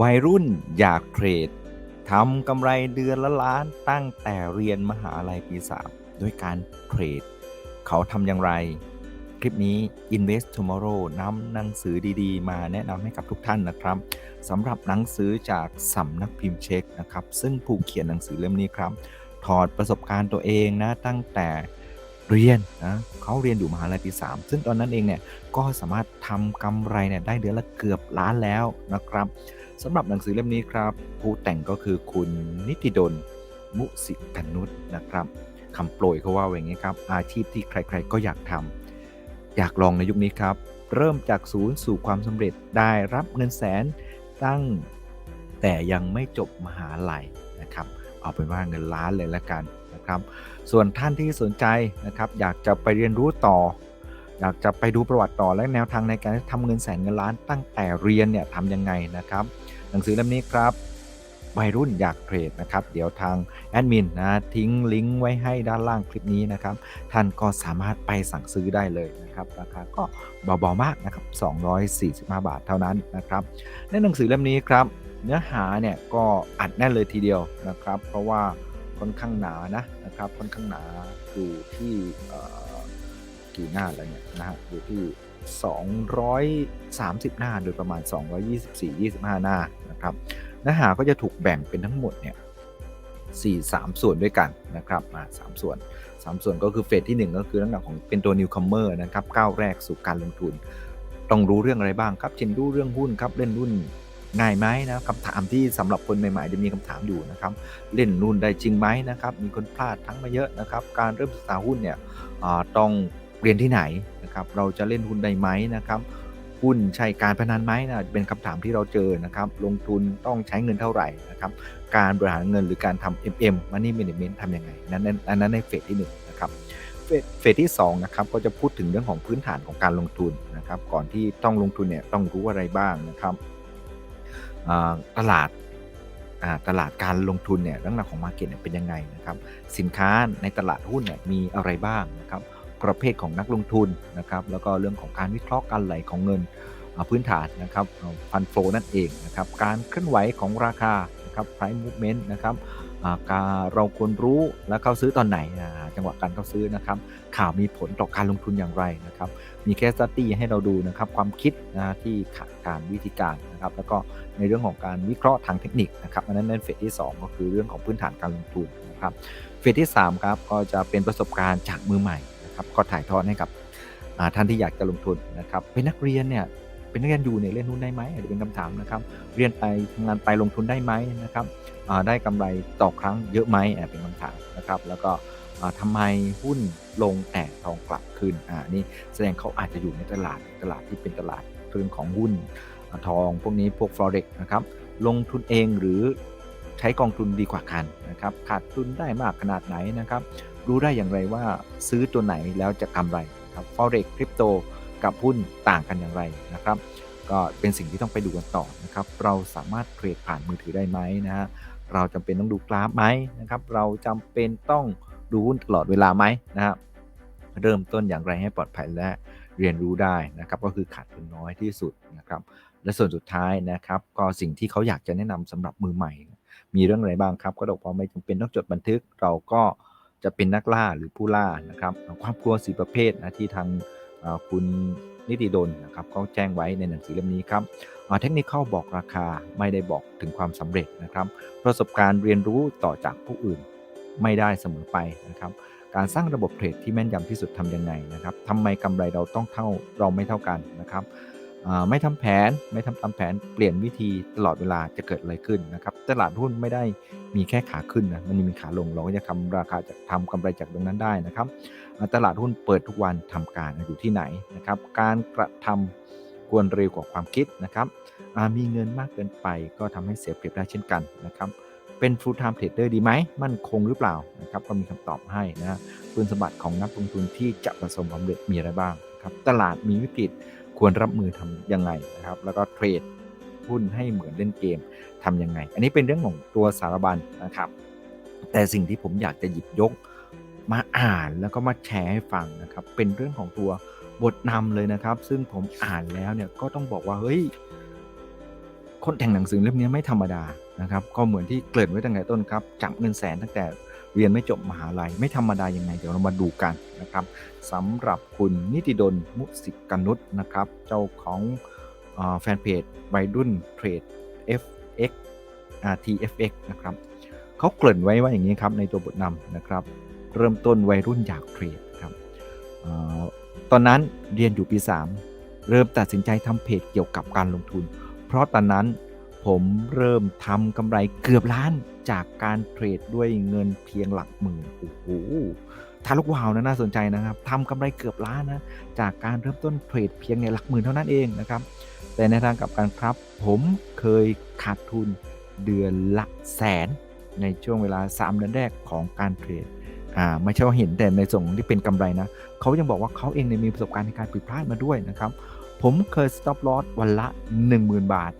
วัยรุ่นอยากเทรดทำกำไรเดือนละล้านตั้งแต่เรียนมหาลัยปี3ด้วยการเทรด เขาทำอย่างไร คลิปนี้ Invest Tomorrow นำหนังสือดีๆ มาแนะนำให้กับทุกท่านนะครับสำหรับหนังสือจากสำนักพิมพ์เช็คนะครับ ซึ่งผู้เขียนหนังสือเล่มนี้ครับ ถอดประสบการณ์ตัวเองนะตั้งแต่เรียนนะเขาเรียนอยู่มหาลัยปี3ซึ่งตอนนั้นเองเนี่ยก็สามารถทำกำไรเนี่ยได้เดือนละเกือบล้านแล้วนะครับ สำหรับหนังสือเล่มนี้ครับ ผู้แต่งก็คือคุณนิติดล มุสิกนุษนะครับคำโปรยเขาว่าอย่างนี้ครับ อาชีพที่ใครๆก็อยากทำอยากลองในยุคนี้ครับ เริ่มจากศูนย์สู่ความสำเร็จได้รับเงินแสนตั้งแต่ยังไม่จบมหาลัยนะครับเอาเป็นว่าเงินล้านเลยละกันนะครับ ส่วนท่านที่สนใจนะครับ อยากจะไปเรียนรู้ต่อ อยากจะไปดูประวัติต่อและแนวทางในการทำเงินแสนเงินล้านตั้งแต่เรียนเนี่ยทำยังไงนะครับ หนังสือเล่มนี้ครับวัยรุ่นอยากเทรดนะครับ เดี๋ยวทางแอดมินนะทิ้งลิงก์ไว้ให้ด้านล่างคลิปนี้นะครับ ท่านก็สามารถไปสั่งซื้อได้เลยนะครับ ราคาก็เบาๆมากนะครับ 245 บาทเท่านั้นนะครับ ในหนังสือเล่มนี้ครับ เนื้อหาเนี่ยก็อัดแน่นเลยทีเดียวนะครับ เพราะว่าค่อนข้างหนานะนะครับ ค่อนข้างหนาอยู่ที่ กี่หน้าแล้วเนี่ยนะฮะอยู่ที่ 230 หน้าโดยประมาณ 224 25 หน้านะครับเนื้อหาก็จะถูกแบ่งเป็นทั้งหมดเนี่ย4 3ส่วนด้วยกันนะครับมา3ส่วน 3 ส่วนก็คือเฟสที่ 1 ก็คือเรื่องของเป็นตัว newcomer นะครับก้าวแรกสู่การลงทุน ต้องรู้เรื่องอะไรบ้างครับ เช่นรู้เรื่องหุ้นครับเล่นหุ้นง่ายไหมนะคำถามที่สำหรับคนใหม่ๆจะมีคำถามอยู่นะครับเล่นหุ้นได้จริงไหมนะครับมีคนพลาดทั้งมาเยอะนะครับการเริ่มศึกษาหุ้นเนี่ยต้อง เรียนที่ไหนนะครับเราจะเล่นหุ้นได้ไหมนะครับหุ้นใช่การพนันไหมนะเป็นคำถามที่เราเจอนะครับลงทุนต้องใช้เงินเท่าไหร่นะครับการบริหารเงินหรือการทำ MM Money Management ทำยังไงนั้นอันนั้นในเฟสที่1นะครับเฟสที่2นะครับก็จะพูดถึงเรื่องของพื้นฐานของการลงทุนนะครับก่อนที่ต้องลงทุนเนี่ยต้องรู้อะไรบ้างนะครับตลาดตลาดการลงทุนเนี่ยเรื่องราวของมาร์เก็ตเป็นยังไงนะครับสินค้าในตลาดหุ้นเนี่ยมีอะไรบ้างนะครับ ประเภทของนักลงทุนนะครับแล้วก็เรื่องของการวิเคราะห์การไหลของเงินพื้นฐานนะครับฟันโฟนั่นเองนะครับการเคลื่อนไหวของราคานะครับ price movement นะครับการเราควรรู้และเข้าซื้อตอนไหน จังหวะการเข้าซื้อนะครับ ข่าวมีผลต่อการลงทุนอย่างไรนะครับ มีแคสตี้ให้เราดูนะครับ ความคิดนะที่การวิธีการนะครับ แล้วก็ในเรื่องของการวิเคราะห์ทางเทคนิคนะครับอันนั้นในเฟสที่ 2 ก็คือเรื่องของพื้นฐานการลงทุนนะครับ เฟสที่ 3 ครับ ก็จะเป็นประสบการณ์จากมือใหม่ นะครับก็ถ่ายทอดให้กับท่านที่อยากจะลงทุนนะครับเป็นนักเรียนเนี่ยเป็นนักเรียนอยู่เนี่ยเล่นหุ้นได้ไหมอาจจะเป็นคำถามนะครับเรียนไปทำงานไปลงทุนได้ไหมนะครับได้กำไรต่อครั้งเยอะไหมเป็นคำถามนะครับแล้วก็ทำไมหุ้นลงแต่ทองกลับขึ้นอ่านี่แสดงเขาอาจจะอยู่ในตลาดตลาดที่เป็นตลาดเรื่องของหุ้นทอง พวกนี้พวก forex นะครับลงทุนเองหรือใช้กองทุนดีกว่ากันนะครับขาดทุนได้มากขนาดไหนนะครับ รู้ได้อย่างไรว่าซื้อตัวไหนแล้วจะกำไรครับ forex คริปโตกับหุ้นต่างกันอย่างไรนะครับ ก็เป็นสิ่งที่ต้องไปดูกันต่อนะครับ เราสามารถเทรดผ่านมือถือได้ไหมนะฮะเราจำเป็นต้องดูกราฟไหมนะครับ เราจำเป็นต้องดูหุ้นตลอดเวลาไหมนะครับเริ่มต้นอย่างไรให้ปลอดภัยและเรียนรู้ได้นะครับ ก็คือขาดทุนน้อยที่สุดนะครับ และส่วนสุดท้ายนะครับ ก็สิ่งที่เขาอยากจะแนะนำสำหรับมือใหม่ มีเรื่องอะไรบ้างครับ ก็บอกว่าไม่จำเป็นต้องจดบันทึกเราก็ จะเป็นนักล่าหรือผู้ล่านะครับความกลัวสีประเภทนะที่ทางคุณนิติดลนะครับเขาแจ้งไว้ในหนังสือเล่มนี้ครับเทคนิคเข้าบอกราคาไม่ได้บอกถึงความสำเร็จนะครับ ประสบการณ์เรียนรู้ต่อจากผู้อื่นไม่ได้เสมอไปนะครับ การสร้างระบบเทรดที่แม่นยำที่สุดทำยังไงนะครับทำไมกำไรเราต้องเท่าเราไม่เท่ากันนะครับ ไม่ทำแผนไม่ทำตามแผนเปลี่ยนวิธีตลอดเวลาจะเกิดอะไรขึ้นนะครับตลาดหุ้นไม่ได้มีแค่ขาขึ้นนะมันมีขาลงเราก็จะทำราคาจะทำกำไรจากตรงนั้นได้นะครับ ตลาดหุ้นเปิดทุกวันทำการอยู่ที่ไหนนะครับ การกระทำควรเร็วกว่าความคิดนะครับมีเงินมากเกินไปก็ทำให้เสียเปรียบได้เช่นกันนะครับเป็น full time trader ดีไหม มั่นคงหรือเปล่านะครับก็มีคำตอบให้นะคุณสมบัติของนักลงทุนที่จะประสบความสำเร็จมีอะไรบ้างครับตลาดมีวิกฤต ควรรับมือทำยังไงนะครับ แล้วก็เทรดหุ้นให้เหมือนเล่นเกมทำยังไง อันนี้เป็นเรื่องของตัวสารบัญนะครับ แต่สิ่งที่ผมอยากจะหยิบยกมาอ่านแล้วก็มาแชร์ให้ฟังนะครับ เป็นเรื่องของตัวบทนำเลยนะครับ ซึ่งผมอ่านแล้วเนี่ยก็ต้องบอกว่าเฮ้ยคนแต่งหนังสือเล่มนี้ไม่ธรรมดานะครับ ก็เหมือนที่เกริ่นไว้ตั้งแต่ต้นครับจับเงินแสนตั้งแต่ เรียนไม่จบมหาลัยไม่ธรรมดายังไง เดี๋ยวเรามาดูกันนะครับสำหรับคุณนิติดลมุสิกนุษนะครับ เจ้าของอแฟนเพจวัยรุ่นเทรด FX RTFX นะครับเขาเกริ่นไว้ว่าอย่างนี้ครับในตัวบทนำนะครับ เริ่มต้นวัยรุ่นอยากเทรดครับอตอนนั้นเรียนอยู่ปี 3 เริ่มตัดสินใจทำเพจเกี่ยวกับการลงทุน เพราะตอนนั้น ผมเริ่มทำกำไรเกือบล้านจากการเทรดด้วยเงินเพียงหลักหมื่นโอ้โหทาลูกวาวนะน่าสนใจนะครับทำกำไรเกือบล้านนะจากการเริ่มต้นเทรดเพียงในหลักหมื่นเท่านั้นเองนะครับ แต่ในทางกลับกันครับ ผมเคยขาดทุนเดือนละแสนในช่วงเวลา 3 เดือนแรกของการเทรดอ่าไม่ใช่ว่าเห็นแต่ในส่วนที่เป็นกำไรนะเขายังบอกว่าเขาเองเนี่ยมีประสบการณ์ในการผิดพลาดมาด้วยนะครับ ผมเคย stop loss วันละ 10,000 บาท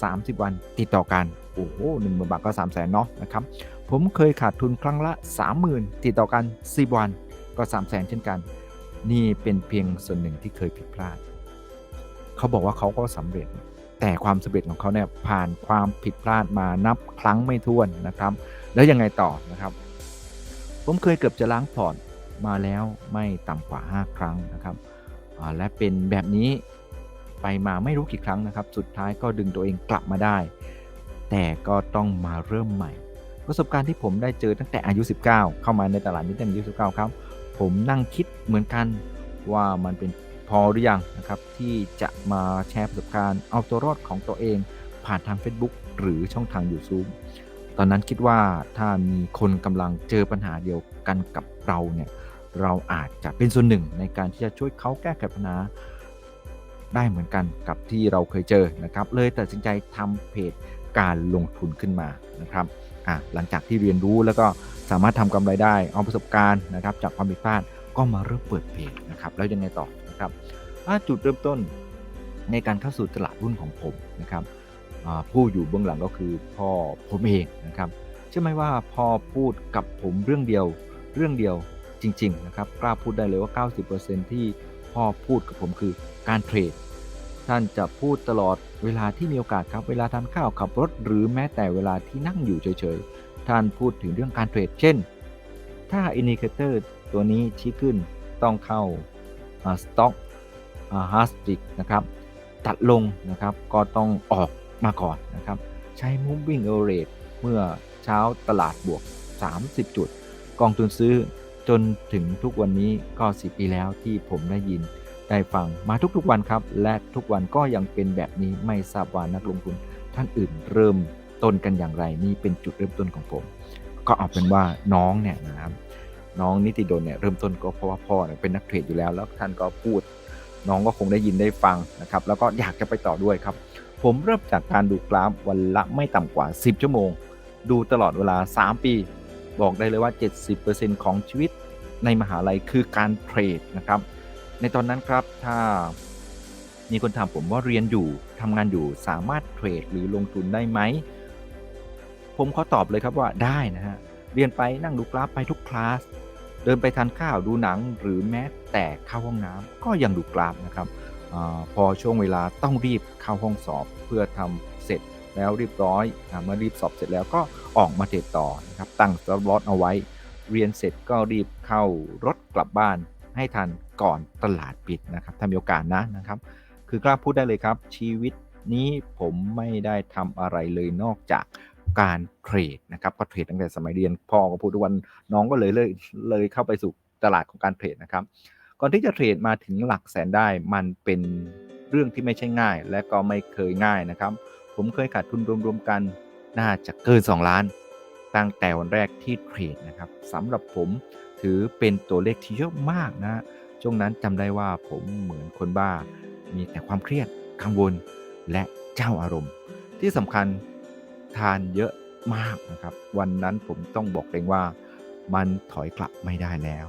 30 วันติดต่อกัน โอ้โหหนึ่งหมื่นบาทก็ 3 0 0แสนเนาะนะครับ ผมเคยขาดทุนครั้งละ 30,000 ติดต่อกัน 10 วันก็ 3 0 0แสนเช่นกัน นี่เป็นเพียงส่วนหนึ่งที่เคยผิดพลาด เขาบอกว่าเขาก็สำเร็จ แต่ความสำเร็จของเขาเนี่ยผ่านความผิดพลาดมานับครั้งไม่ถ้วนนะครับ แล้วยังไงต่อนะครับ ผมเคยเกือบจะล้างพอร์ตมาแล้วไม่ต่ำกว่า 5 ครั้งนะครับและเป็นแบบนี้ ไปมาไม่รู้กี่ครั้งนะครับ สุดท้ายก็ดึงตัวเองกลับมาได้ แต่ก็ต้องมาเริ่มใหม่ ประสบการณ์ที่ผมได้เจอตั้งแต่อายุ 19 เข้ามาในตลาดนี้ตั้งอายุ 19 ครับ ผมนั่งคิดเหมือนกันว่ามันเป็นพอหรือยังนะครับ ที่จะมาแชร์ประสบการณ์เอาตัวรอดของตัวเอง ผ่านทาง Facebook หรือช่องทาง YouTube ตอนนั้นคิดว่าถ้ามีคนกำลังเจอปัญหาเดียวกันกับเราเนี่ยเราอาจจะเป็นส่วนหนึ่งในการที่จะช่วยเขาแก้ไขปัญหา ได้เหมือนกันกับที่เราเคยเจอนะครับ เลยตัดสินใจทำเพจการลงทุนขึ้นมานะครับอะหลังจากที่เรียนรู้แล้วก็สามารถทำกำไรได้เอาประสบการณ์นะครับ จากความผิดพลาดก็มาเริ่มเปิดเพจนะครับแล้วยังไงต่อนะครับจุดเริ่มต้นในการเข้าสู่ตลาดหุ้นของผมนะครับผู้อยู่เบื้องหลังก็คือพ่อผมเองนะครับเชื่อไหมว่าพ่อพูดกับผมเรื่องเดียวเรื่องเดียวจริง ๆ นะครับ กล้าพูดได้เลยว่า 90%ที่พ่อพูดกับผมคือ การเทรด ท่านจะพูดตลอดเวลาที่มีโอกาสครับ เวลาทานข้าวขับรถ หรือแม้แต่เวลาที่นั่งอยู่เฉยๆ ท่านพูดถึงเรื่องการเทรด เช่น ถ้าอินดิเคเตอร์ตัวนี้ชี้ขึ้นต้องเข้าสต็อกฮาร์สติกนะครับตัดลงนะครับก็ต้องออกมาก่อนนะครับ ใช้ moving average เมื่อเช้าตลาดบวก 30 จุด กองทุนซื้อจนถึงทุกวันนี้ก็ 10 ปีแล้วที่ผมได้ยิน ได้ฟังมาทุกๆวันครับ และทุกวันก็ยังเป็นแบบนี้ไม่ทราบว่านักลงทุนท่านอื่นเริ่มต้นกันอย่างไรนี่เป็นจุดเริ่มต้นของผม ก็เอาเป็นว่าน้องเนี่ยนะครับน้องนิติดลเนี่ยเริ่มต้นก็เพราะว่าพ่อเนี่ยเป็นนักเทรดอยู่แล้ว แล้วท่านก็พูด น้องก็คงได้ยินได้ฟังนะครับแล้วก็อยากจะไปต่อด้วยครับ ผมเริ่มจากการดูกราฟวันละไม่ต่ำกว่า 10 ชั่วโมง ดูตลอดเวลา 3 ปี บอกได้เลยว่า 70%ของชีวิตในมหาลัยคือการเทรดนะครับ ในตอนนั้นครับถ้ามีคนถามผมว่าเรียนอยู่ทำงานอยู่สามารถเทรดหรือลงทุนได้ไหม ผมขอตอบเลยครับว่าได้นะฮะ เรียนไปนั่งดูกราฟไปทุกคลาส เดินไปทานข้าวดูหนังหรือแม้แต่เข้าห้องน้ำก็ยังดูกราฟนะครับอพอช่วงเวลาต้องรีบเข้าห้องสอบเพื่อทำเสร็จแล้วเรียบร้อยอเมื่อรีบสอบเสร็จแล้วก็ออกมาเทรดต่อนะครับตั้งสต็อปลอสเอาไว้ เรียนเสร็จก็รีบเข้ารถกลับบ้าน ให้ทันก่อนตลาดปิดนะครับถ้ามีโอกาสนะนะครับ คือกล้าพูดได้เลยครับ ชีวิตนี้ผมไม่ได้ทำอะไรเลยนอกจากการเทรดนะครับก็เทรดตั้งแต่สมัยเรียนพ่อก็พูดทุกวันน้องก็เลยเลยเลยเข้าไปสู่ตลาดของการเทรดนะครับ ก่อนที่จะเทรดมาถึงหลักแสนได้มันเป็นเรื่องที่ไม่ใช่ง่าย และก็ไม่เคยง่ายนะครับ ผมเคยขาดทุนรวมๆกันน่าจะเกิน 2 ล้าน ตั้งแต่วันแรกที่เทรดนะครับสำหรับผม ถือเป็นตัวเลขที่เยอะมากนะช่วงนั้นจำได้ว่าผมเหมือนคนบ้า มีแต่ความเครียดกังวลและเจ้าอารมณ์ ที่สำคัญทานเยอะมากนะครับ วันนั้นผมต้องบอกเองว่ามันถอยกลับไม่ได้แล้ว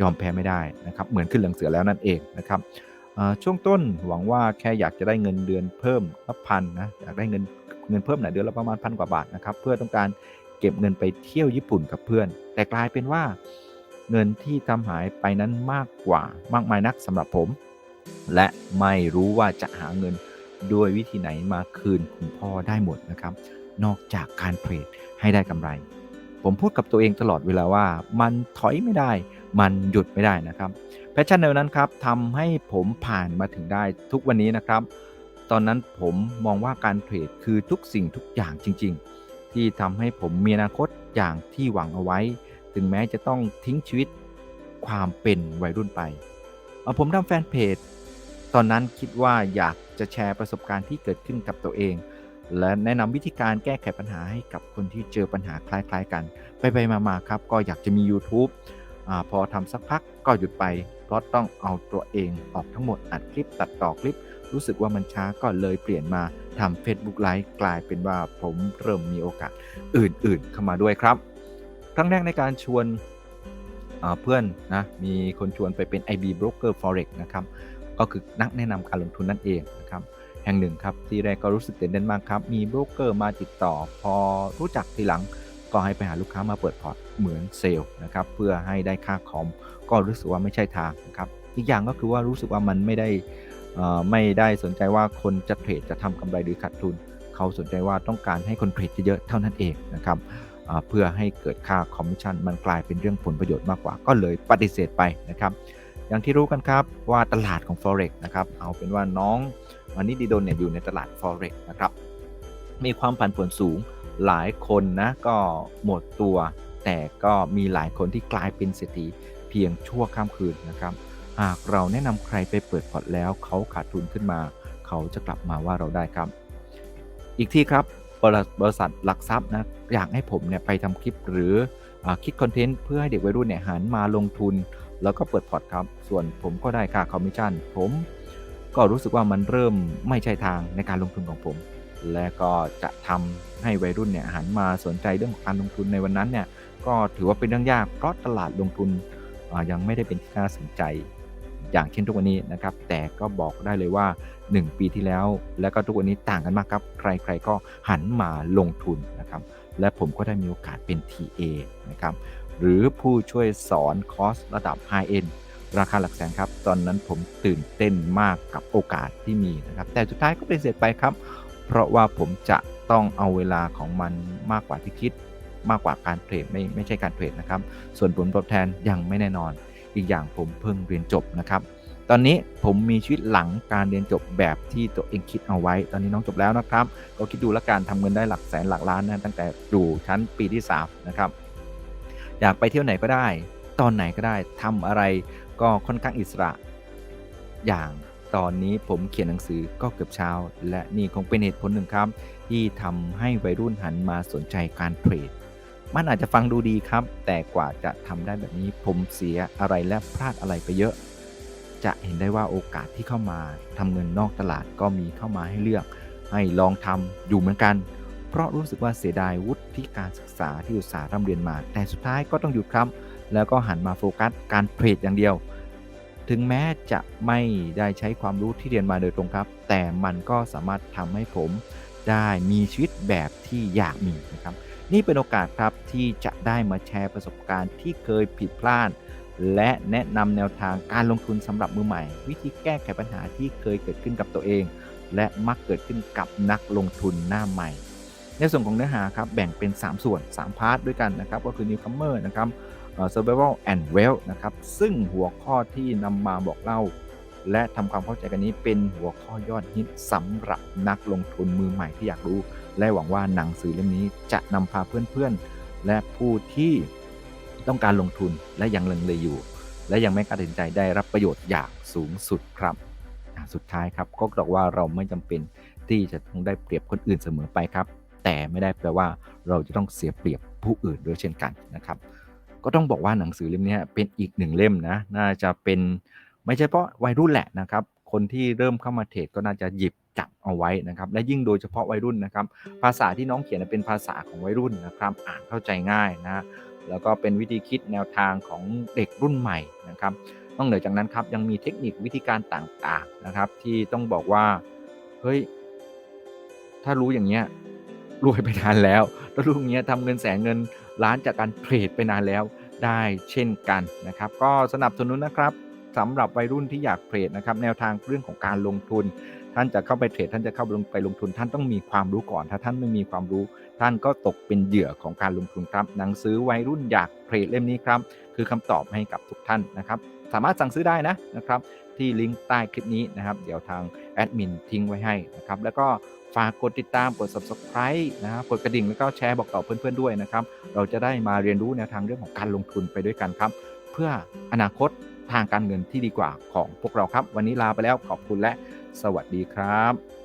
ยอมแพ้ไม่ได้นะครับ เหมือนขึ้นหลังเสือแล้วนั่นเองนะครับช่วงต้นหวังว่าแค่อยากจะได้เงินเดือนเพิ่มละพันนะอยากได้เงินเงินเพิ่มหน่อยเดือนละประมาณพันกว่าบาทนะครับ เพื่อต้องการเก็บเงินไปเที่ยวญี่ปุ่นกับเพื่อน แต่กลายเป็นว่า เงินที่ทำหายไปนั้นมากกว่ามากมายนักสำหรับผม และไม่รู้ว่าจะหาเงินด้วยวิธีไหนมาคืนคุณพ่อได้หมดนะครับ นอกจากการเทรดให้ได้กำไร ผมพูดกับตัวเองตลอดเวลาว่า มันถอยไม่ได้ มันหยุดไม่ได้นะครับแพชชั่นในวันนั้นครับทำให้ผมผ่านมาถึงได้ทุกวันนี้นะครับ ตอนนั้นผมมองว่าการเทรดคือทุกสิ่งทุกอย่างจริง ๆ ที่ทำให้ผมมีอนาคตอย่างที่หวังเอาไว้ ถึงแม้จะต้องทิ้งชีวิตความเป็นวัยรุ่นไปเอ่อผมทำแฟนเพจ ตอนนั้นคิดว่าอยากจะแชร์ประสบการณ์ที่เกิดขึ้นกับตัวเอง และแนะนำวิธีการแก้ไขปัญหาให้กับคนที่เจอปัญหาคล้ายๆกัน ไปไปๆมาๆครับ ก็อยากจะมี YouTube อพอทำสักพักก็หยุดไป เพราะต้องเอาตัวเองออกทั้งหมดอัดคลิปตัดต่อคลิป รู้สึกว่ามันช้าก็เลยเปลี่ยนมาทำ Facebook Live กลายเป็นว่าผมเริ่มมีโอกาสอื่นๆ เข้ามาด้วยครับ ครั้งแรกในการชวนเพื่อนนะมีคนชวนไปเป็น IB Broker Forex นะครับก็คือนักแนะนำการลงทุนนั่นเองนะครับแห่งหนึ่งครับที่แรกก็รู้สึกตื่นเต้นมากครับ มีโบรกเกอร์มาติดต่อ พอรู้จักทีหลังก็ให้ไปหาลูกค้ามาเปิดพอร์ตเหมือนเซลล์นะครับเพื่อให้ได้ค่าคอมก็รู้สึกว่าไม่ใช่ทางนะครับอีกอย่างก็คือว่ารู้สึกว่ามันไม่ได้ไม่ได้สนใจว่าคนจะเทรดจะทำกำไรหรือขาดทุน เขาสนใจว่าต้องการให้คนเทรดเยอะๆเท่านั้นเองนะครับ เพื่อให้เกิดค่าคอมมิชชั่นมันกลายเป็นเรื่องผลประโยชน์มากกว่า ก็เลยปฏิเสธไปนะครับ อย่างที่รู้กันครับว่าตลาดของ Forex นะครับเอาเป็นว่าน้องวันนี้ดีโดนเนี่ยอยู่ในตลาด Forex นะครับมีความผันผวนสูงหลายคนนะก็หมดตัว แต่ก็มีหลายคนที่กลายเป็นเศรษฐีเพียงชั่วข้ามคืนนะครับ หากเราแนะนำใครไปเปิดพอร์ตแล้วเขาขาดทุนขึ้นมา เขาจะกลับมาว่าเราได้ครับ อีกที่ครับ บริษัทหลักทรัพย์นะอยากให้ผมเนี่ยไปทำคลิปหรืออคิดคอนเทนต์เพื่อให้เด็กวัยรุ่นเนี่ยหันมาลงทุน แล้วก็เปิดพอร์ตครับ ส่วนผมก็ได้ค่าคอมมิชชั่นผมก็รู้สึกว่ามันเริ่มไม่ใช่ทางในการลงทุนของผม และก็จะทำให้วัยรุ่นเนี่ยหันมาสนใจเรื่องของการลงทุนในวันนั้นเนี่ยก็ถือว่าเป็นเรื่องยากเพราะตลาดลงทุนยังไม่ได้เป็นที่น่าสนใจ อย่างเช่นทุกวันนี้นะครับ แต่ก็บอกได้เลยว่า 1 ปีที่แล้ว และก็ทุกวันนี้ต่างกันมากครับ ใครๆก็หันมาลงทุนนะครับ และผมก็ได้มีโอกาสเป็น TA นะครับ หรือผู้ช่วยสอนคอร์สระดับ High End ราคาหลักแสนครับ ตอนนั้นผมตื่นเต้นมากกับโอกาสที่มีนะครับ แต่สุดท้ายก็เป็นเสร็จไปครับ เพราะว่าผมจะต้องเอาเวลาของมันมากกว่าที่คิดมากกว่าการเทรดไม่ไม่ใช่การเทรดนะครับ ส่วนผลตอบแทนยังไม่แน่นอน อีกอย่างผมเพิ่งเรียนจบนะครับ ตอนนี้ผมมีชีวิตหลังการเรียนจบแบบที่ตัวเองคิดเอาไว้ ตอนนี้น้องจบแล้วนะครับ ก็คิดดูแล้วการทำเงินได้หลักแสนหลักล้านนะตั้งแต่อยู่ชั้นปีที่3นะครับ อยากไปเที่ยวไหนก็ได้ ตอนไหนก็ได้ทำอะไรก็ค่อนข้างอิสระ อย่างตอนนี้ผมเขียนหนังสือก็เกือบเช้า และนี่คงเป็นเหตุผลหนึ่งครับ ที่ทำให้วัยรุ่นหันมาสนใจการเทรด มันอาจจะฟังดูดีครับ แต่กว่าจะทำได้แบบนี้ผมเสียอะไรและพลาดอะไรไปเยอะ จะเห็นได้ว่าโอกาสที่เข้ามาทำเงินนอกตลาดก็มีเข้ามาให้เลือก ให้ลองทำอยู่เหมือนกัน เพราะรู้สึกว่าเสียดายวุฒิการศึกษาที่อุตสาห์ร่ำเรียนมา แต่สุดท้ายก็ต้องหยุดครับ แล้วก็หันมาโฟกัสการเทรดอย่างเดียว ถึงแม้จะไม่ได้ใช้ความรู้ที่เรียนมาโดยตรงครับ แต่มันก็สามารถทำให้ผมได้มีชีวิตแบบที่อยากมีนะครับ นี่เป็นโอกาสครับที่จะได้มาแชร์ประสบการณ์ที่เคยผิดพลาด และแนะนำแนวทางการลงทุนสำหรับมือใหม่ วิธีแก้ไขปัญหาที่เคยเกิดขึ้นกับตัวเอง และมักเกิดขึ้นกับนักลงทุนหน้าใหม่ ในส่วนของเนื้อหาครับแบ่งเป็น 3 ส่วน 3 พาร์ทด้วยกันนะครับก็คือ newcomer นะครับเอ่อ survival and wealth นะครับซึ่งหัวข้อที่นำมาบอกเล่า และทำความเข้าใจกันนี้เป็นหัวข้อยอดฮิตสำหรับนักลงทุนมือใหม่ที่อยากรู้ และหวังว่าหนังสือเล่มนี้จะนำพาเพื่อนๆ และผู้ที่ต้องการลงทุนและยังลังเลอยู่ และยังไม่กล้าตัดสินใจได้รับประโยชน์อย่างสูงสุดครับสุดท้ายครับก็บอกว่าเราไม่จำเป็นที่จะต้องได้เปรียบคนอื่นเสมอไปครับ แต่ไม่ได้แปลว่าเราจะต้องเสียเปรียบผู้อื่นด้วยเช่นกันนะครับ ก็ต้องบอกว่าหนังสือเล่มนี้เป็นอีกหนึ่งเล่มนะน่าจะเป็นไม่ใช่เพราะวัยรุ่นแหละนะครับ คนที่เริ่มเข้ามาเทรดก็น่าจะหยิบ จับเอาไว้นะครับ และยิ่งโดยเฉพาะวัยรุ่นนะครับ ภาษาที่น้องเขียนเป็นภาษาของวัยรุ่นนะครับ อ่านเข้าใจง่ายนะแล้วก็เป็นวิธีคิดแนวทางของเด็กรุ่นใหม่นะครับนอกเหนือจากนั้นครับยังมีเทคนิควิธีการต่างๆนะครับ ที่ต้องบอกว่าเฮ้ยถ้ารู้อย่างเงี้ยรวยไปนานแล้วถ้ารู้อย่างเงี้ยทำเงินแสนเงินล้านจากการเทรดไปนานแล้วได้เช่นกันนะครับ ก็สนับสนุนนะครับสำหรับวัยรุ่นที่อยากเทรดนะครับ แนวทางเรื่องของการลงทุน ท่านจะเข้าไปเทรดท่านจะเข้าไปลงไปลงทุน ท่านต้องมีความรู้ก่อน ถ้าท่านไม่มีความรู้ ท่านก็ตกเป็นเหยื่อของการลงทุนครับ หนังสือวัยรุ่นอยากเทรดเล่มนี้ครับ คือคำตอบให้กับทุกท่านนะครับ สามารถสั่งซื้อได้นะนะครับ ที่ลิงก์ใต้คลิปนี้นะครับ เดี๋ยวทางแอดมินทิ้งไว้ให้นะครับ แล้วก็ฝากกดติดตามกด subscribe นะครับกดกระดิ่งแล้วก็แชร์บอกต่อเพื่อนๆด้วยนะครับ เราจะได้มาเรียนรู้แนวทางเรื่องของการลงทุนไปด้วยกันครับ เพื่ออนาคตทางการเงินที่ดีกว่าของพวกเราครับ วันนี้ลาไปแล้วขอบคุณและ สวัสดีครับ